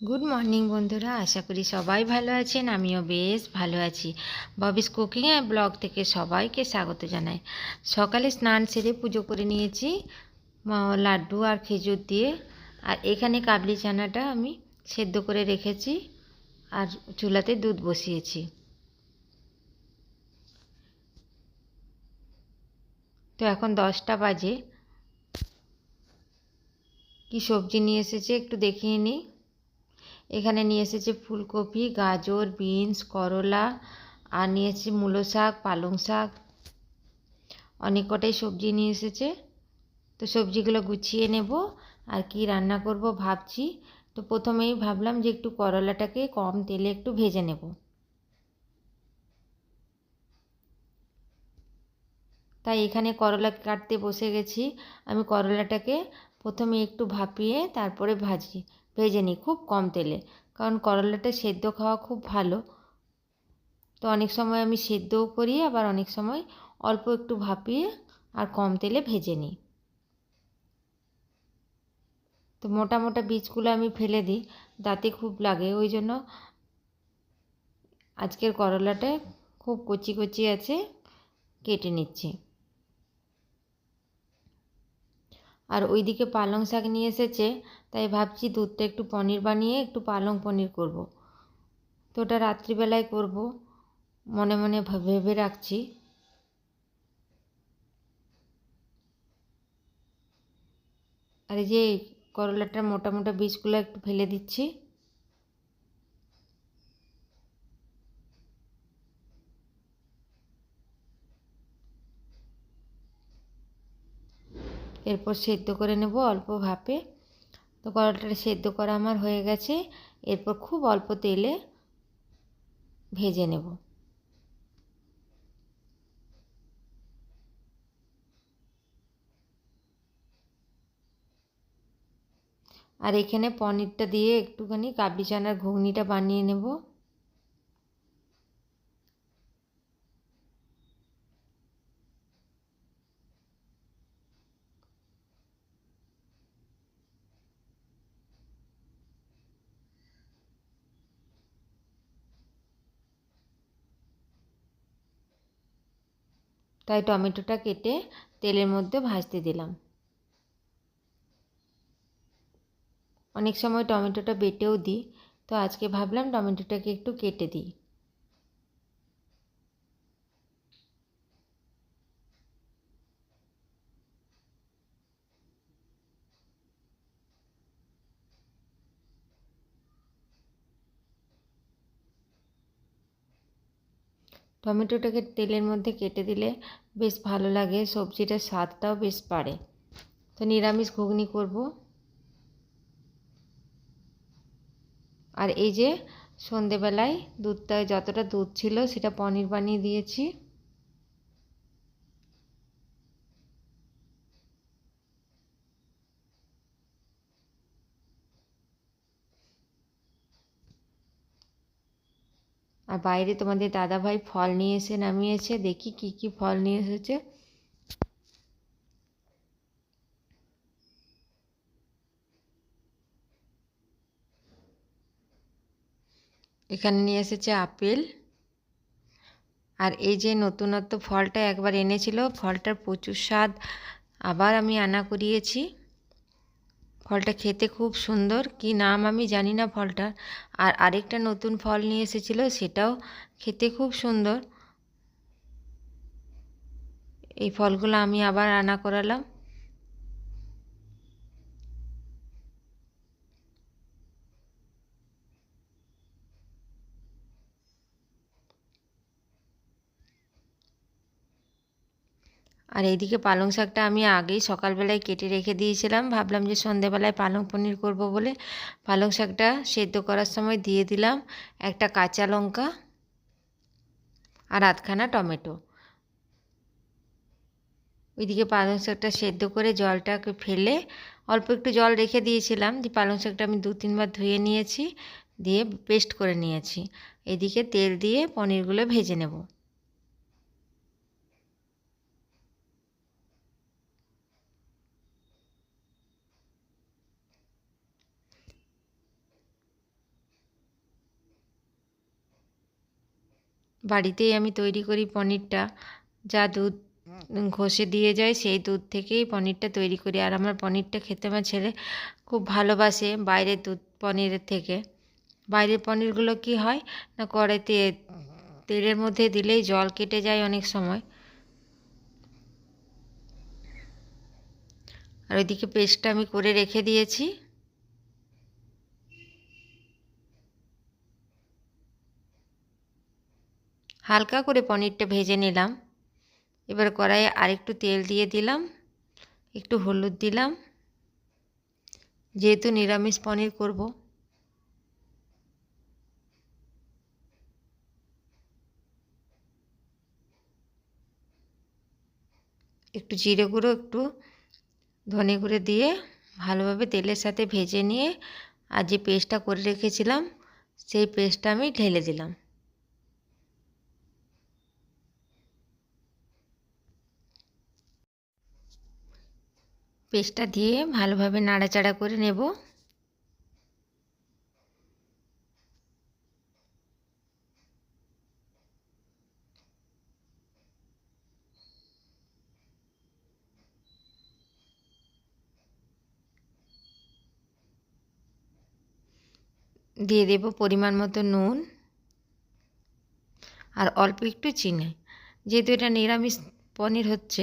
Good morning বন্ধুরা। আশা করি সবাই ভালো আছেন, আমিও বেশ ভালো আছি। ববিস কুকিং অ্যান্ড ব্লগ থেকে সবাইকে স্বাগত জানাই। সকালে স্নান সেরে পুজো করে নিয়েছি লাড্ডু আর খেজুর দিয়ে। আর এখানে কাবলি চানাটা আমি সেদ্ধ করে রেখেছি আর চুলাতে দুধ বসিয়েছি। তো এখন দশটা বাজে। কি সবজি নিয়ে এসেছে একটু দেখিয়ে নিই। এখানে নিয়ে এসেছি ফুলকপি, গাজর, বিনস, করলা, আর নিয়ে এসেছে মূলো শাক, পালং শাক। অনেক কটাই সবজি নিয়ে এসেছে। তো সবজিগুলো গুছিয়ে নেব। আর কি রান্না করব ভাবছি। তো প্রথমেই ভাবলাম যে একটু করলাটাকে কম তেলে একটু ভেজে নেব। তাই এখানে করলা কাটতে বসে গেছি। আমি করলাটাকে প্রথমে একটু ভাপিয়ে তারপরে ভাজি। ভেজে নিই খুব কম তেলে। কারণ করলাটা সেদ্ধ খাওয়া খুব ভালো। তো অনেক সময় আমি সেদ্ধও করি, আবার অনেক সময় অল্প একটু ভাপিয়ে আর কম তেলে ভেজে নিই। তো মোটা মোটা বীজগুলো আমি ফেলে দিই, দাঁতে খুব লাগে ওই জন্য আজকের করলাটা খুব কচি কচি আছে, কেটে নিচ্ছি। আর ওইদিকে পালং শাক নিয়ে এসেছে, তাই ভাবছি দুধটা একটু পনির বানিয়ে একটু পালং পনির করব। তো ওটা রাত্রিবেলায় করব, মনে মনে ভেবে রাখছি আর এই যে করলাটার মোটা মোটা বীজগুলো একটু ফেলে দিচ্ছি এরপর সেদ্ধ করে নেব অল্প ভাপে। তো করলাটা সেদ্ধ করা আমার হয়ে গেছে। এরপর খুব অল্প তেলে ভেজে নেব। আর এখানে পনিরটা দিয়ে একটুখানি কাবলি চানার ঘুগনিটা বানিয়ে নেব। তাই টমেটোটা কেটে তেলের মধ্যে ভাজতে দিলাম। অনেক সময় টমেটোটা বেটেও দিই, তো আজকে ভাবলাম টমেটোটাকে একটু কেটে দিই। টমেটোটাকে তেলের মধ্যে কেটে দিলে বেশ ভালো লাগে, সবজিটার স্বাদটাও বেশ বাড়ে। তো নিরামিষ ঘুগনি করব। আর এই যে সন্ধেবেলায় দুধটা, যতটা দুধ ছিল সেটা পনির বানিয়ে দিয়েছি। আর বাইরে তোমাদের দাদাভাই ফল নিয়ে এসে নামিয়েছে। দেখি কি কি ফল নিয়ে এসেছে। এখানে নিয়ে এসেছে আপেল। আর এই যে নতুনত্ব ফলটা একবার এনেছিল, ফলটার প্রচুর স্বাদ আবার আমি আনা করিয়েছি। ফলটা খেতে খুব সুন্দর। কি নাম আমি জানি না ফলটার আর আরেকটা নতুন ফল নিয়ে এসেছিল, সেটাও খেতে খুব সুন্দর। এই ফলগুলো আমি আবার রান্না করালাম। আর এইদিকে পালং শাকটা আমি আগেই সকালবেলায় কেটে রেখে দিয়েছিলাম। ভাবলাম যে সন্ধেবেলায় পালং পনির করব বলে পালং শাকটা সেদ্ধ করার সময় দিয়ে দিলাম একটা কাঁচা লঙ্কা আর আধখানা টমেটো। ওইদিকে পালং শাকটা সেদ্ধ করে জলটাকে ফেলে অল্প একটু জল রেখে দিয়েছিলাম। দিয়ে পালং শাকটা আমি দু তিনবার ধুয়ে নিয়েছি, দিয়ে পেস্ট করে নিয়েছি। এদিকে তেল দিয়ে পনিরগুলো ভেজে নেব। বাড়িতেই আমি তৈরি করি পনিরটা। যা দুধ ঘষে দিয়ে যায়, সেই দুধ থেকেই পনিরটা তৈরি করি। আর আমার পনিরটা খেতে আমার ছেলে খুব ভালোবাসে বাইরের দুধ পনিরের থেকে। বাইরের পনিরগুলো কি হয় না, কড়াইতে তেলের মধ্যে দিলেই জল কেটে যায় অনেক সময়। আর ওইদিকে পেস্টটা আমি করে রেখে দিয়েছি। হালকা করে পনিরটা ভেজে নিলাম। এবার কড়াইয়ে আরেকটু তেল দিয়ে দিলাম, একটু হলুদ দিলাম। যেহেতু নিরামিষ পনির করব। একটু জিরে গুঁড়ো, একটু ধনে গুঁড়ো দিয়ে ভালোভাবে তেলের সাথে ভেজে নিয়ে আর যে পেস্টটা করে রেখেছিলাম, সেই পেস্টটা আমি ঢেলে দিলাম। পেস্টটা দিয়ে ভালোভাবে নাড়াচাড়া করে নেব। দিয়ে দেব পরিমাণ মতো নুন আর অল্প একটু চিনি। যেহেতু এটা নিরামিষ পনির হচ্ছে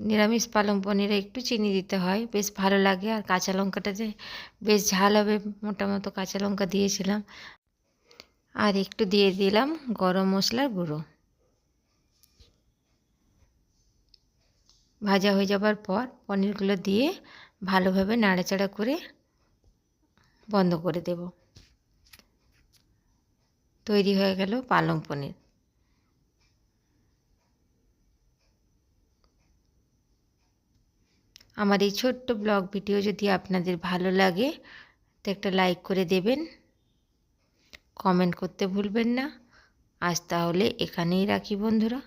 নিরামিষ পালং পনিরে একটু চিনি দিতে হয়, বেশ ভালো লাগে। আর কাঁচা লঙ্কাটাতে বেশ ঝাল হবে মোটা মতো কাঁচা লঙ্কা দিয়েছিলাম। আর একটু দিয়ে দিলাম গরম মশলার গুঁড়ো। ভাজা হয়ে যাবার পর পনিরগুলো দিয়ে ভালোভাবে নাড়াচাড়া করে বন্ধ করে দেব। তৈরি হয়ে গেল পালং পনির। আমার এই ছোট্ট ব্লগ ভিডিও যদি আপনাদের ভালো লাগে, তো একটা লাইক করে দেবেন। কমেন্ট করতে ভুলবেন না। আজ তাহলে এখানেই রাখি বন্ধুরা।